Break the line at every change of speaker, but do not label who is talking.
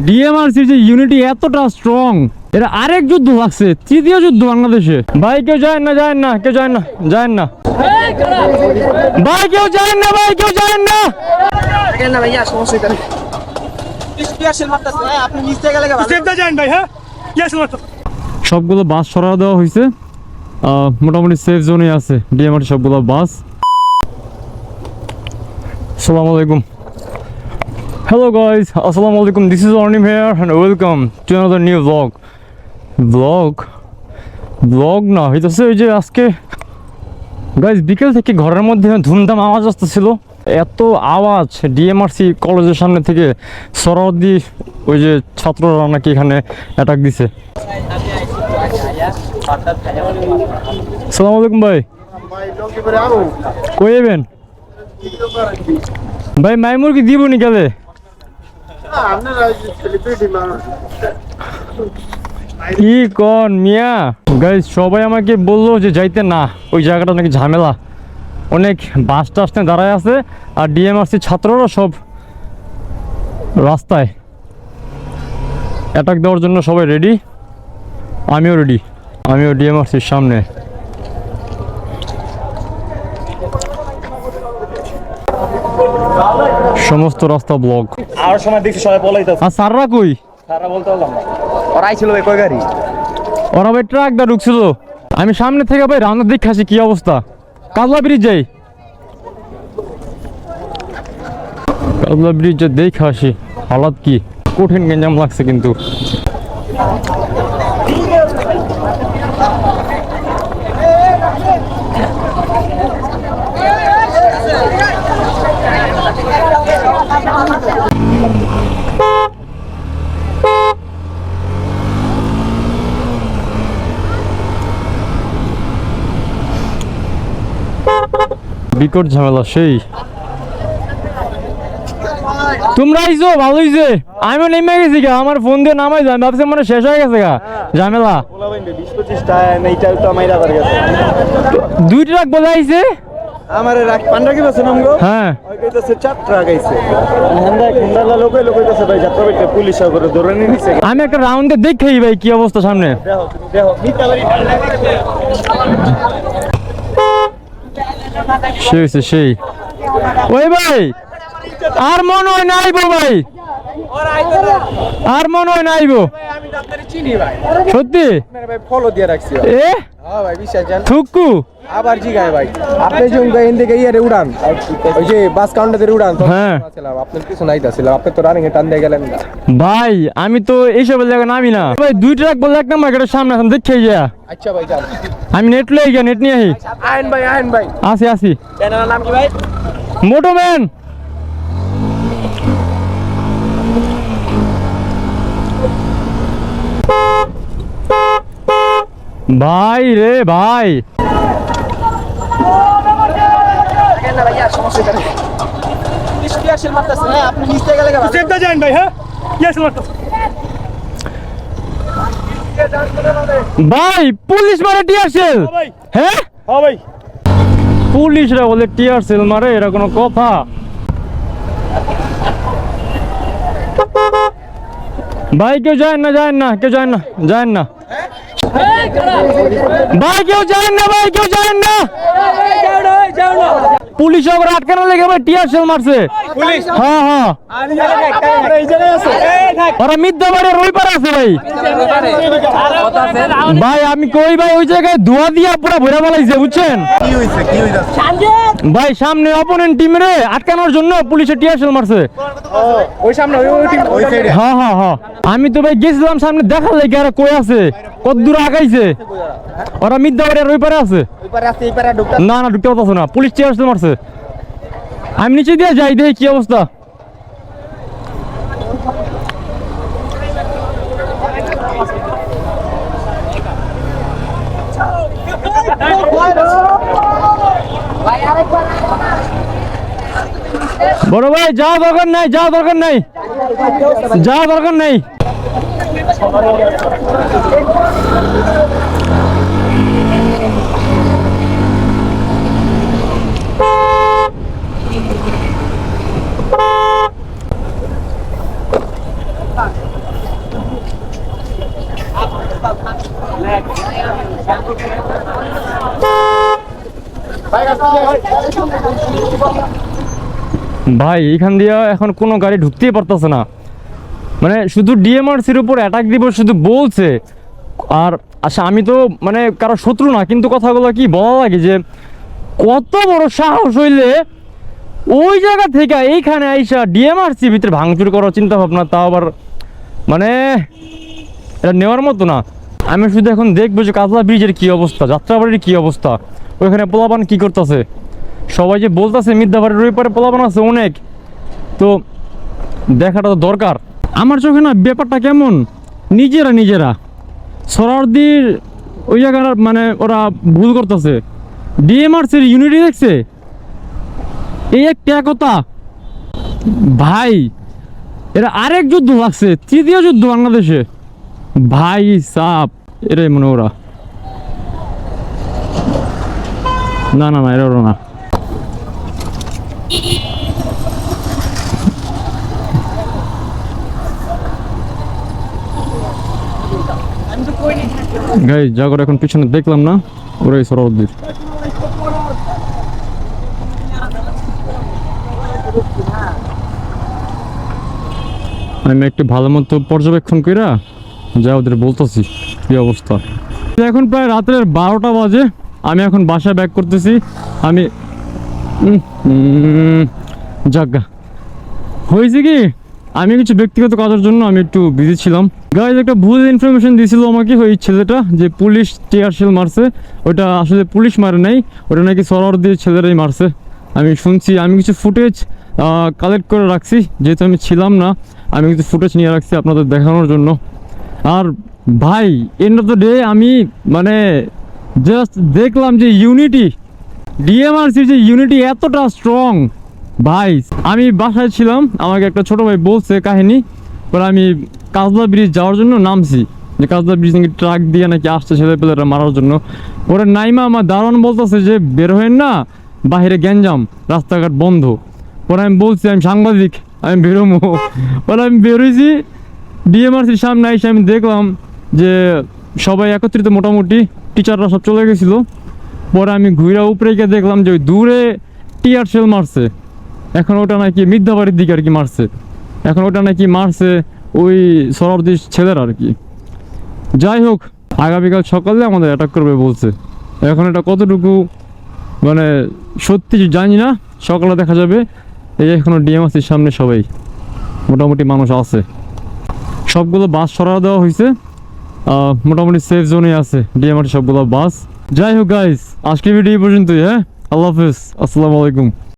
ডিএমআরসির যে ইউনিটি এতটা স্ট্রং এটা আরেক যুদ্ধ লাগছে তৃতীয় যুদ্ধ বাংলাদেশে। ভাই কেউ যায় না যায় না কেউ যায় না যায় না। ভাই কেউ যায় না ভাই কেউ যায় না।
ভাইয়া সমস্যা হ্যাঁ?
সবগুলো বাস সরা দেওয়া হয়েছে আহ, মোটামুটি সেফ জোনে আছে। ডিএমআরটি সবগুলো বাস আসসালামু আলাইকুম। হ্যালো গাইস আসসালামু আলাইকুম this is Arnim here and welcome to another new vlog vlog vlog না হইতেছে ওই যে আজকে গাইজ বিকেল থেকে ঘরের মধ্যে ধুমধাম আওয়াজ আসতেছিল। এত আওয়াজ ডিএমআরসি কলেজের সামনে থেকে সরাওয়ার্দি ওই যে ছাত্ররা নাকি এখানে অ্যাটাক দিছে। সালাম আলাইকুম, ভাই। কই যাবেন? ভাই মাইমুর কি দিব নি গেলে? কি কন মিয়া? গাইজ সবাই আমাকে বলল যে যাইতে না, ওই জায়গাটা নাকি ঝামেলা। অনেক বাস টাস নিয়ে দাঁড়ায় আছে আর ডিএমআরসি ছাত্ররা সব রাস্তায়। অ্যাটাক দেওয়ার জন্য সবাই রেডি আমিও রেডি আমিও ডিএমআরসির সামনে। সমস্ত রাস্তা ব্লক
আর সময় দেখছি সবাই বলাইতেছে
আর স্যাররা কই?
তারা বলতে পারলাম না।
ওরাই ছিল ভাই কয় গাড়ি?
ওরা ভাই ট্রাক দা ঢুকছিল। আমি সামনে থেকে ভাই রান্নার দিক খাসি কি অবস্থা? কাজলা ব্রিজ যাই। কাজলা ব্রিজ দেখ আসি হালাত কি? কঠিন গেঞ্জাম লাগছে কিন্তু। বিকট ঝামেলা সেই। তোমরা আইছো ভালো হইছে। আমি নেমে গেছি গা আমার ফোন দিয়ে নামাই যায় ভাবছি মানে শেষ হয়ে গেছে গা ঝামেলা। দুই ট্রাক বলে আইছে।
আমার রাখ পান্ডা কি বলছেন আমগো
হ্যাঁ।
ওই কইতাছে চার ট্রাক আইছে। লোকে লোক কইতাছে ভাই যাত্রা বাইতে পুলিশ করে ধরে নিয়ে নিছে
আমি একটা রাউন্ডে দেখেই ভাই কি অবস্থা সামনে।
দেখো দেখো
সেই হয়েছে সেই ওই ভাই আর মনে হয় না আইবো ভাই। আর মনে হয় না আইবো।
আমি ডাক্তারে চিনি ভাই।
সত্যি?
ভাই ফলো দিয়ে রাখছি
এ?
হ্যাঁ ভাই
থুকু।
আবার জিগায় ভাই। আপনি যে উনকা এন ইয়ারে উড়ান ওই যে বাস কাউন্টারে উড়ান
হ্যাঁ।
আপনার কিছু নাইতাছিলাম আপনি তো রানিং এ টান দিয়ে গেলেন
ভাই আমি তো এইসব জায়গা নামি না। ভাই দুই ট্রাক বলে এক নাম্বার গেটের সামনে এখন দেখে যা।
আচ্ছা ভাই যান।
আমি নেট লই গিয়া নেট নিয়ে আহি।
আইন ভাই আইন ভাই।
আসি আসি।
চ্যানেলের নাম কি ভাই?
মোটো ম্যান ভাই রে ভাই
দেখেন না ভাইয়া সমস্যা নেই স্পেশাল মারতেছে হ্যাঁ আপনি নিচে গেলে
সেফটা যান ভাই। হ্যাঁ?
ভাই পুলিশ মারে টিয়ার সেল। হ্যাঁ
হ্যাঁ? ভাই।
পুলিশরা বলে টিয়ার সেল মারে এরা কোনো কথা। ভাই কেউ যায় না যায় না কেউ যায় না যায় না। ভাই কেউ যায় না ভাই কেউ যায় না। পুলিশ ওরা আটকানো লেগে ভাই টিয়ার সেল মারছে। হ্যাঁ হ্যাঁ। ওরা মিথ্যা বাড়ি রই পারে আছে ভাই। ভাই আমি কই ভাই? ওই জায়গায় ধোয়া দিয়ে পুরা ভরে বলাইছে বুঝছেন?
কি হইছে কি হইছে?
ভাই সামনে অপোনেন্ট টিম রে আটকানোর জন্য পুলিশে টিয়ারশেল মারছে।
ওই সামনে ওই ওই
ওই সাইডে
হ্যাঁ হ্যাঁ হ্যাঁ। আমি তো ভাই গেছিলাম সামনে দেখার লাগে আর কই আছে? কত দূর আগাইছে? ওরা মিথ্যা ওই পারে আছে।
ওই পারে আছে এই পারে ঢুকতে
না না ঢুকতে পারতো না পুলিশ টিয়ারশেল মারছে। আমি নিচে দিয়ে যাই দেখি কি অবস্থা। বড় ভাই যাওয়া দরকার নাই যাওয়া দরকার নাই। যাওয়া দরকার নাই। ভাই এখান দিয়ে এখন কোনো গাড়ি ঢুকতেই পারতেছে না। মানে শুধু ডিএমআরসির উপর অ্যাটাক দিব শুধু বলছে। আর আচ্ছা আমি তো মানে কারও শত্রু না, কিন্তু কথাগুলো কি বলা লাগে যে কত বড় সাহস হইলে ওই জায়গা থেকে এইখানে আইসা ডিএমআরসি ভিতরে ভাঙচুর করার চিন্তা ভাবনা তাও আবার মানে এটা নেওয়ার মতো না। আমি শুধু এখন দেখব যে কাতলা ব্রিজের কি অবস্থা, যাত্রাবাড়ির কি অবস্থা, ওইখানে পোলাপান কি করতেছে। সবাই যে বলতেছে মিথ্যাবাড়ির ওই পারে পোলাপান আছে অনেক। তো দেখাটা তো দরকার। আমার চোখে না ব্যাপারটা কেমন? নিজেরা নিজেরা। সরারদির ওই জায়গার মানে ওরা ভুল করতেছে। ডিএমআরসির ইউনিটি দেখছে? এই একটা কথা। ভাই, এরা আরেক যুদ্ধ লাগছে, তৃতীয় যুদ্ধ বাংলাদেশে। ভাই সাপ এরাই মনে ওরা। না না না ওরা না। গাই করে এখন পিছনে দেখলাম না, ওরাই সরাউদ্দির আমি একটু ভালো মতো পর্যবেক্ষণ কইরা যা ওদের বলতেছি, কি অবস্থা। এখন প্রায় রাতের বারোটা বাজে, আমি এখন বাসায় ব্যাক করতেছি, আমি যাজ্ঞা হয়েছে কি? আমি কিছু ব্যক্তিগত কাজের জন্য আমি একটু বিজি ছিলাম। গাইজ একটা ভুল ইনফরমেশন দিয়েছিল আমাকে ওই ছেলেটা, যে পুলিশ টিয়ার শেল মারছে। ওটা আসলে পুলিশ মারে নাই, ওটা নাকি সরার দিয়ে ছেলেরাই মারছে। আমি শুনছি, আমি কিছু ফুটেজ কালেক্ট করে রাখছি। যেহেতু আমি ছিলাম না, আমি কিছু ফুটেজ নিয়ে রাখছি আপনাদের দেখানোর জন্য। আর ভাই এন্ড অফ দ্য ডে আমি মানে জাস্ট দেখলাম যে ইউনিটি ডিএমআরসির যে ইউনিটি এতটা স্ট্রং ভাই, আমি বাসায় ছিলাম, আমাকে একটা ছোট ভাই বলছে কাহিনী, পরে আমি কাজলা ব্রিজ যাওয়ার জন্য নামছি। যে কাজলা ব্রিজ নাকি ট্রাক দিয়ে নাকি আসছে ছেলেপেলেরা মারার জন্য। পরে নাইমা আমার দারোয়ান বলতেছে যে, বের হয়েন না বাইরে গ্যাঞ্জাম, রাস্তাঘাট বন্ধ। পরে আমি বলছি, আমি সাংবাদিক, আমি বেরোবো পরে আমি বেরোইছি ডিএমআরসির সামনে এসে আমি দেখলাম যে, সবাই একত্রিত মোটামুটি, টিচাররা সব চলে গেছিল। পরে আমি ঘুরে উপরে গিয়ে দেখলাম যে, ওই দূরে টিয়ার সেল মারছে। এখন ওটা নাকি মিথ্যাবাড়ির দিকে আর কি মারছে। এখন ওটা নাকি মারছে ওই সরবদিস ছেলের আর কি। যাই হোক, আগামীকাল সকালে আমাদের অ্যাটাক করবে বলছে। এখন এটা কতটুকু মানে সত্যি জানি না, সকালে দেখা যাবে। এই এখনও ডিএমআসির সামনে সবাই। মোটামুটি মানুষ আছে। সবগুলো বাস সরা দেওয়া হয়েছে। মোটামুটি সেফ জোনে আছে ডিএমআর সবগুলো বাস। যাই হোক গাইস আজকে ভিডিও পর্যন্তই হ্যাঁ? আল্লাহ হাফেজ। আসসালামু আলাইকুম।